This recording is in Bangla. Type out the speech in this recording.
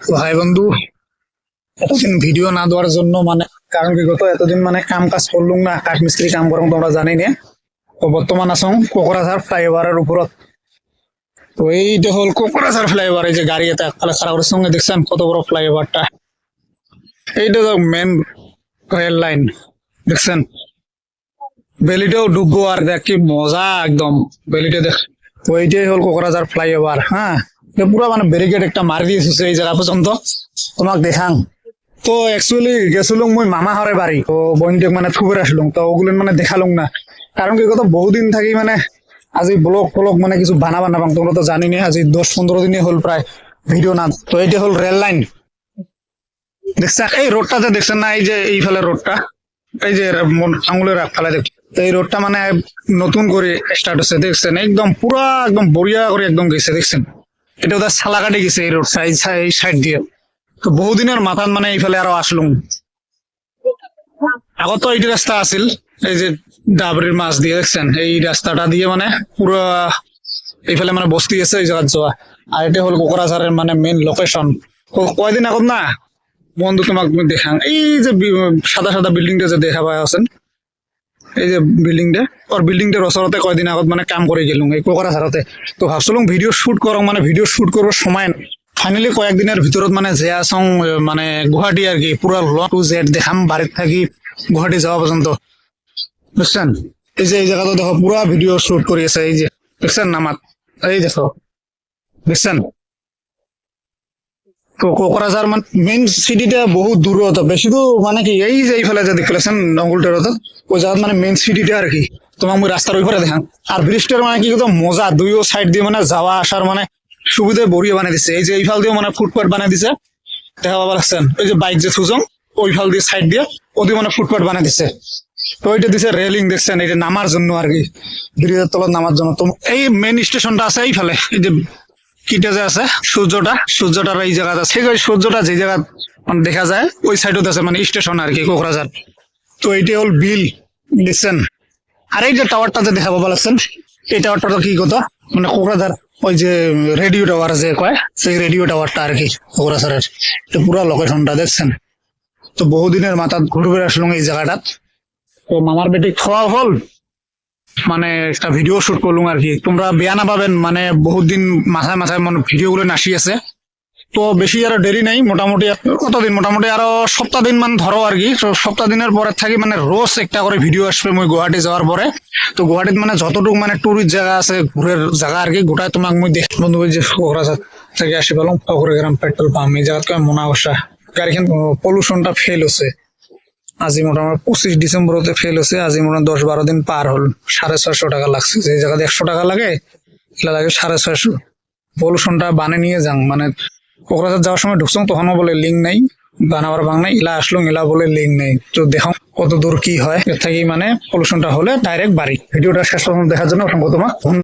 তো হাই বন্ধু। এতদিন ভিডিও না দেওয়ার জন্য মানে কারণ কি গত এতদিন মানে কাম কাজ করলুম না কাঠ মিস্ত্রি কাম করুম তোমরা জানি না তো বর্তমান আসাম কোকরাঝার ফ্লাইওভারের উপরত। তো হল কোকরাঝার ফ্লাইওভার, এই যে গাড়ি এটা একপালে খারাপ সঙ্গে দেখছেন কত বড় ফ্লাইওভারটা? এইটা তো মেন রেল লাইন দেখছেন? বেলিটাও ডুববো আর দেখ কি মজা একদম, বেলিটা দেখ। তো হল কোকরাঝার ফ্লাইওভার হ্যাঁ? পুরো মানে ব্যারিকেড একটা মারি দিয়েছে এই জায়গা পর্যন্ত। তোমাক দেখাং। তো একচুয়ালি গেছিলুম মই মামা হরে বাড়ি তো বইনটেক মানে থুবের আসলুম তো ওগুলো মানে দেখালুম না। কারণ কি কত বহুদিন থাকি মানে আজি ব্লগ ফলক মানে কিছু বানা বানা তোমরা তো জানি না আজি দশ পনেরো দিনে হল প্রায় ভিডিও না, তো এইটা হল রেল লাইন দেখছেন এই রোডটাতে দেখছেন না, এই যে এইফালে রোডটা এই যে আঙুলের একফালে দেখ তো এই রোডটা মানে নতুন করে স্টার্ট হচ্ছে, দেখছেন? একদম পুরা একদম বড়িয়া করে একদম গেছে, দেখছেন? এটা ওদের সালাকাটে গেছে এই রোড সাইড এই সাইড দিয়ে। তো বহুদিনের মাথাত মানে এইফালে আরও আসলুম। আগত তো এই রাস্তা আছিল এই যে ডাবরির মাছ দিয়ে দেখছেন, এই রাস্তাটা দিয়ে মানে পুরো এইফালে মানে বস্তি আছে এই জায়গাত যাওয়া আর এটা হল কোকরাঝারের মানে মেইন লোকেশন কয়দিন আগত না, বন্ধু তোমাক আমি দেখাং, এই যে সাদা সাদা বিল্ডিংটা যে দেখা পাই আছেন, এই যে বিল্ডিংটা ওর বিল্ডিংটার ওচৰতে কয়দিন আগত মানে কাম কৰি গেলুম এই কোকৰাঝাৰতে। তো ভাবছিলাম ভিডিও শুট করং মানে ভিডিও শুট করবার সময় ফাইনালি কয়েকদিনের ভিতৰত মানে যে আসং মানে গুৱাহাটী আর কি পুরা ল টু জেড দেখাম বাড়িত থাকি গুৱাহাটী যাওয়া পর্যন্ত বুঝছেন? এই যে এই জায়গাটা দেখো পুরা ভিডিও শুট কৰি আছে, এই যে দেখছেন নামাত এই দেখো দেখছেন মানে বহুত মানে কি, এই যে এইফালে যে মানে মেইন আর কি মানে কি মজা, দিয়ে মানে মানে এই যে এইফাল দিয়ে মানে ফুটপাথ বানিয়ে দিছে। দেখা আসছেন ওই যে বাইক যে ওইফাল দিয়ে দিয়ে মানে ফুটপাথ বানিয়ে দিছে। তো ওইটা দিছে রেলিং দেখছেন, এটা নামার জন্য আর কি। ব্রিজের নামার জন্য। তো এই মেইন স্টেশনটা আছে এইফালে। এই যে কিটা যে আছে? সূর্যটা। সূর্যটার এই জায়গা আছে। সেই সূর্যটা যে জায়গা মানে দেখা যায়, ওই সাইডত আছে মানে স্টেশন আর কি কোকরাঝার তো এইটা হল বিল, দেখছেন? আর এই যে টাওয়ারটা যে দেখা পাবা লাগছেন এই টাওয়ারটা কি কথা? মানে কোকরাঝার ওই যে রেডিও টাওয়ার যে কয়, সেই রেডিও টাওয়ারটা আর কি কোকরাঝারের পুরা লোকেশনটা দেখছেন? তো বহুদিনের মাথাত ঘুরবে আসলাম এই জায়গাটাত তো মামার বেটি খাওয়া হল। মানে একটা ভিডিও শুট করলুম আর কি। তোমরা বেয়া না পাবেন মানে বহুত দিন মাথায় মাথায় মানে ভিডিও গুলো নাসি আছে। তো বেশি আর দেরি নাই, মোটামুটি কতদিন? মোটামুটি আরও সপ্তাহ দিন মান ধরো আর কি। সপ্তাহ দিনের পরে থাকি মানে রোজ একটা করে ভিডিও আসবে মই গুয়াহাটি যাওয়ার পরে তো গুয়াহাটিত মানে যতটুকু মানে টুরিস্ট জায়গা আছে ঘুরের জায়গা আর কি, গোটাই তোমাক মই দেখ বন্ধু যে কোকরাঝার থেকে আসি পেলাম গ্রাম পেট্রোল পাম্প এই জায়গাত মনা বসা গাড়িখান পলিউশনটা ফেল হচ্ছে আজি মোটামুটি পঁচিশ ডিসেম্বরতে ফেল হচ্ছে আজি মোটামুটি দশ বারো দিন পার হল। সাড়ে ছয়শো টাকা লাগছে। যে জায়গাতে একশো টাকা লাগে, এগুলা লাগে সাড়ে ছয়শো। পলিউশনটা বানে নিয়ে যাং মানে কোকরাঝার যাওয়ার সময় ঢুকছং, তখনও বলে লিঙ্ক নাই। বানাবার বাং নাই ইলা আসলো ইলা বলে লিঙ্ক নেই। তো দেখাও কত দূর কি হয়, এর থাকি মানে পলিউশনটা হলে ডাইরেক্ট বাড়ি। ভিডিওটা শেষ পর্যন্ত দেখার জন্য অসংখ্য তোমার।